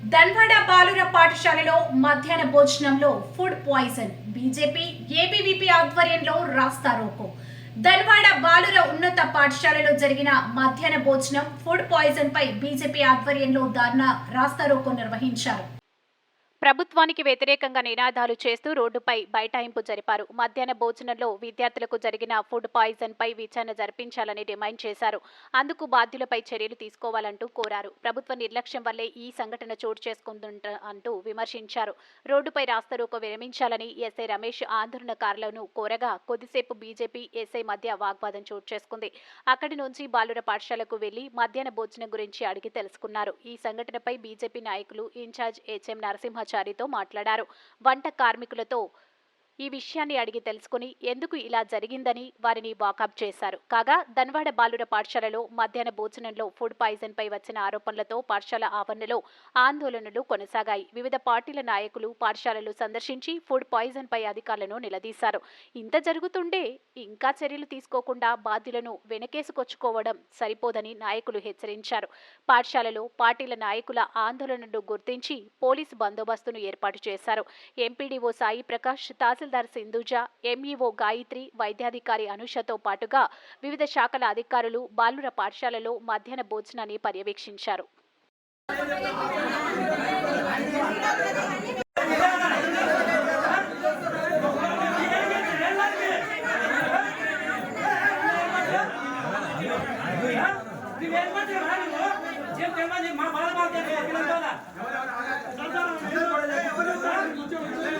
ధన్వాడ బాలుర పాఠశాలలో మధ్యాహ్న భోజనంలో ఫుడ్ పాయిజన్. బీజేపీ ఏబీవీపీ ఆధ్వర్యంలో రాస్తా రోకో. ధన్వాడ బాలుర ఉన్నత పాఠశాలలో జరిగిన మధ్యాహ్న భోజనం ఫుడ్ పాయిజన్ పై బీజేపీ ఆధ్వర్యంలో ధర్నా రాస్తా రోకో నిర్వహించారు. ప్రభుత్వానికి వ్యతిరేకంగా నినాదాలు చేస్తూ రోడ్డుపై బైఠాయింపు జరిపారు. మధ్యాహ్న భోజనంలో విద్యార్థులకు జరిగిన ఫుడ్ పాయిజన్ పై విచారణ జరిపించాలని డిమాండ్ చేశారు. అందుకు బాధ్యులపై చర్యలు తీసుకోవాలంటూ కోరారు. ప్రభుత్వ నిర్లక్ష్యం వల్లే ఈ సంఘటన చోటు చేసుకుంటుంట అంటూ విమర్శించారు. రోడ్డుపై రాస్తరోకో విరమించాలని ఎస్ఐ రమేష్ ఆందోళనకారులను కోరగా కొద్దిసేపు బీజేపీ ఎస్ఐ మధ్య వాగ్వాదం చోటు చేసుకుంది. అక్కడి నుంచి బాలుర పాఠశాలకు వెళ్ళి మధ్యాహ్న భోజనం గురించి అడిగి తెలుసుకున్నారు. ఈ సంఘటనపై బీజేపీ నాయకులు ఇన్ఛార్జ్ హెచ్ఎం నరసింహ నరసింహాచారితో మాట్లాడారు. వంట కార్మికులతో ఈ విషయాన్ని అడిగి తెలుసుకుని ఎందుకు ఇలా జరిగిందని వారిని వాకప్ చేశారు. కాగా ధన్వాడ బాలుర పాఠశాలలో మధ్యాహ్న భోజనంలో ఫుడ్ పాయిజన్ పై వచ్చిన ఆరోపణలతో పాఠశాల ఆవరణలో ఆందోళనలు కొనసాగాయి. వివిధ పార్టీల నాయకులు పాఠశాలలు సందర్శించి ఫుడ్ పాయిజన్ పై అధికారులను నిలదీశారు. ఇంత జరుగుతుండే ఇంకా చర్యలు తీసుకోకుండా బాధ్యులను వెనకేసుకొచ్చుకోవడం సరిపోదని నాయకులు హెచ్చరించారు. పాఠశాలలో పార్టీల నాయకుల ఆందోళనను గుర్తించి పోలీసు బందోబస్తును ఏర్పాటు చేశారు. ఎంపీడీఓ సాయి ప్రకాష్ తహసీల్దార్ సింధుజ ఎంఈఓ గాయత్రి వైద్యాధికారి అనుషతో పాటుగా వివిధ శాఖల అధికారులు బాలుర పాఠశాలలో మధ్యాహ్న భోజనాన్ని పర్యవేక్షించారు మా